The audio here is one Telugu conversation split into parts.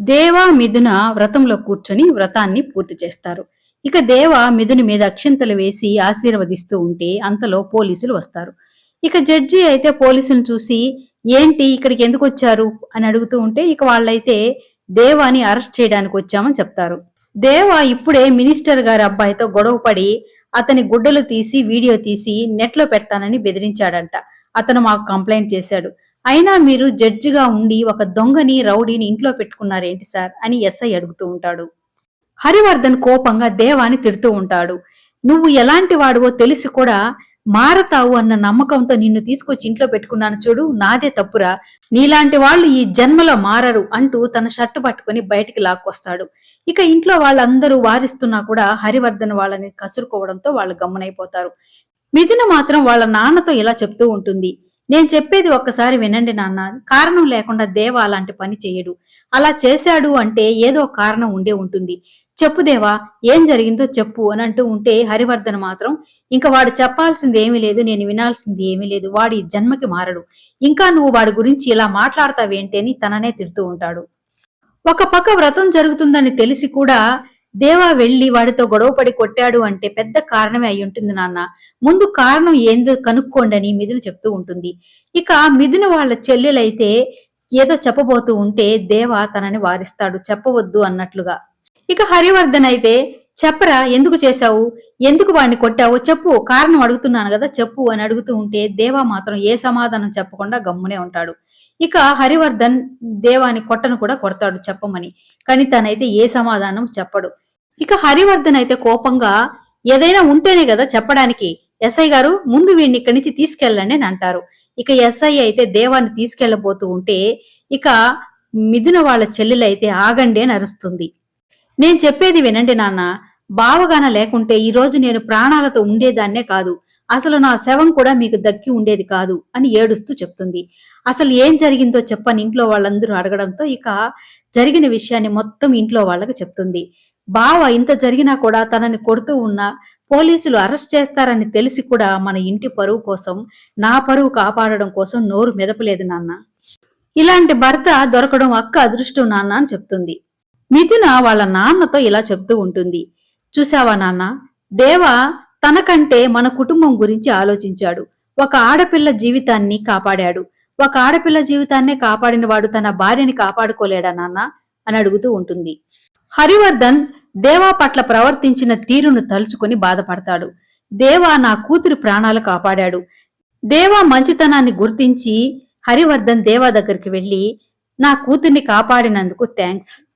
దేవ మిథున వ్రతంలో కూర్చొని వ్రతాన్ని పూర్తి చేస్తారు. ఇక దేవ మిథుని మీద అక్షింతలు వేసి ఆశీర్వదిస్తూ ఉంటే అంతలో పోలీసులు వస్తారు. ఇక జడ్జి అయితే పోలీసులను చూసి ఏంటి ఇక్కడికి ఎందుకు వచ్చారు? అని అడుగుతూ ఉంటే ఇక వాళ్ళైతే దేవాని అరెస్ట్ చేయడానికి వచ్చామని చెప్తారు. దేవ ఇప్పుడే మినిస్టర్ గారి అబ్బాయితో గొడవ పడి అతని గుడ్డలు తీసి వీడియో తీసి నెట్లో పెడతానని బెదిరించాడంట. అతను మాకు కంప్లైంట్ చేశాడు. అయినా మీరు జడ్జిగా ఉండి ఒక దొంగని రౌడీని ఇంట్లో పెట్టుకున్నారేంటి సార్? అని ఎస్ఐ అడుగుతూ ఉంటాడు. హరివర్ధన్ కోపంగా దేవాని తిడుతూ ఉంటాడు. నువ్వు ఎలాంటి వాడువో తెలిసి కూడా మారతావు అన్న నమ్మకంతో నిన్ను తీసుకొచ్చి ఇంట్లో పెట్టుకున్నాను చూడు నాదే తప్పురా. నీలాంటి వాళ్ళు ఈ జన్మలో మారరు అంటూ తన షర్టు పట్టుకుని బయటికి లాక్కొస్తాడు. ఇక ఇంట్లో వాళ్ళందరూ వారిస్తున్నా కూడా హరివర్ధన్ వాళ్ళని కసురుకోవడంతో వాళ్ళు గమ్మునైపోతారు. మిథున మాత్రం వాళ్ళ నాన్నతో ఇలా చెప్తూ ఉంటుంది. నేను చెప్పేది ఒక్కసారి వినండి నాన్న. కారణం లేకుండా దేవ అలాంటి పని చేయడు. అలా చేశాడు అంటే ఏదో కారణం ఉండే ఉంటుంది. చెప్పు దేవా ఏం జరిగిందో చెప్పు అని అంటూ ఉంటే హరివర్ధన్ మాత్రం ఇంకా వాడు చెప్పాల్సింది ఏమీ లేదు నేను వినాల్సింది ఏమీ లేదు వాడి జన్మకి మారడు. ఇంకా నువ్వు వాడి గురించి ఇలా మాట్లాడతావేంటి? అని తననే తిడుతూ ఉంటాడు. ఒక పక్క వ్రతం జరుగుతుందని తెలిసి కూడా దేవా వెళ్ళి వాడితో గొడవపడి కొట్టాడు అంటే పెద్ద కారణమే అయి ఉంటుంది నాన్న. ముందు కారణం ఏందో కనుక్కోండి అని మిథున చెప్తూ ఉంటుంది. ఇక మిథున వాళ్ళ చెల్లెలైతే ఏదో చెప్పబోతూ ఉంటే దేవా తనని వారిస్తాడు చెప్పవద్దు అన్నట్లుగా. ఇక హరివర్ధన్ అయితే చెప్పరా ఎందుకు చేశావు? ఎందుకు వాడిని కొట్టావో చెప్పు. కారణం అడుగుతున్నాను కదా చెప్పు అని అడుగుతూ ఉంటే దేవా మాత్రం ఏ సమాధానం చెప్పకుండా గమ్మునే ఉంటాడు. ఇక హరివర్ధన్ దేవాని కొట్టను కూడా కొడతాడు చెప్పమని. కానీ తనైతే ఏ సమాధానం చెప్పడు. ఇక హరివర్ధన్ అయితే కోపంగా ఏదైనా ఉంటేనే కదా చెప్పడానికి. ఎస్ఐ గారు ముందు వీడిని ఇక్కడి నుంచి తీసుకెళ్ళండి అని అంటారు. ఇక ఎస్ఐ అయితే దేవాన్ని తీసుకెళ్ళబోతూ ఉంటే ఇక మిథున వాళ్ళ చెల్లెలైతే ఆగండి అని అరుస్తుంది. నేను చెప్పేది వినండి నాన్న. బావగాన లేకుంటే ఈ రోజు నేను ప్రాణాలతో ఉండేదాన్నే కాదు. అసలు నా శవం కూడా మీకు దక్కి ఉండేది కాదు అని ఏడుస్తూ చెప్తుంది. అసలు ఏం జరిగిందో చెప్పని ఇంట్లో వాళ్ళందరూ అడగడంతో ఇక జరిగిన విషయాన్ని మొత్తం ఇంట్లో వాళ్ళకి చెప్తుంది. బావ ఇంత జరిగినా కూడా తనని కొడుతూ ఉన్నా పోలీసులు అరెస్ట్ చేస్తారని తెలిసి కూడా మన ఇంటి పరువు కోసం నా పరువు కాపాడడం కోసం నోరు మెదపలేదు నాన్న. ఇలాంటి భర్త దొరకడం అక్క అదృష్టం నాన్న అని చెప్తుంది. మిథున వాళ్ళ నాన్నతో ఇలా చెప్తూ ఉంటుంది. చూసావా నాన్న? దేవ తనకంటే మన కుటుంబం గురించి ఆలోచించాడు. ఒక ఆడపిల్ల జీవితాన్ని కాపాడాడు. ఒక ఆడపిల్ల జీవితాన్నే కాపాడిన వాడు తన భార్యని కాపాడుకోలేడా నాన్న? అని అడుగుతూ ఉంటుంది. హరివర్ధన్ దేవా పట్ల ప్రవర్తించిన తీరును తలుచుకుని బాధపడతాడు. దేవా నా కూతురు ప్రాణాలు కాపాడాడు. దేవా మంచితనాన్ని గుర్తించి హరివర్ధన్ దేవా దగ్గరికి వెళ్ళి నా కూతుర్ని కాపాడినందుకు థ్యాంక్స్.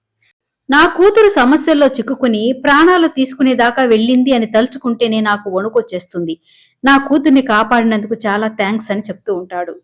నా కూతురు సమస్యల్లో చిక్కుకుని ప్రాణాలు తీసుకునేదాకా వెళ్ళింది అని తలుచుకుంటేనే నాకు వణుకొచ్చేస్తుంది. నా కూతుర్ని కాపాడినందుకు చాలా థ్యాంక్స్ అని చెప్తూ ఉంటాడు.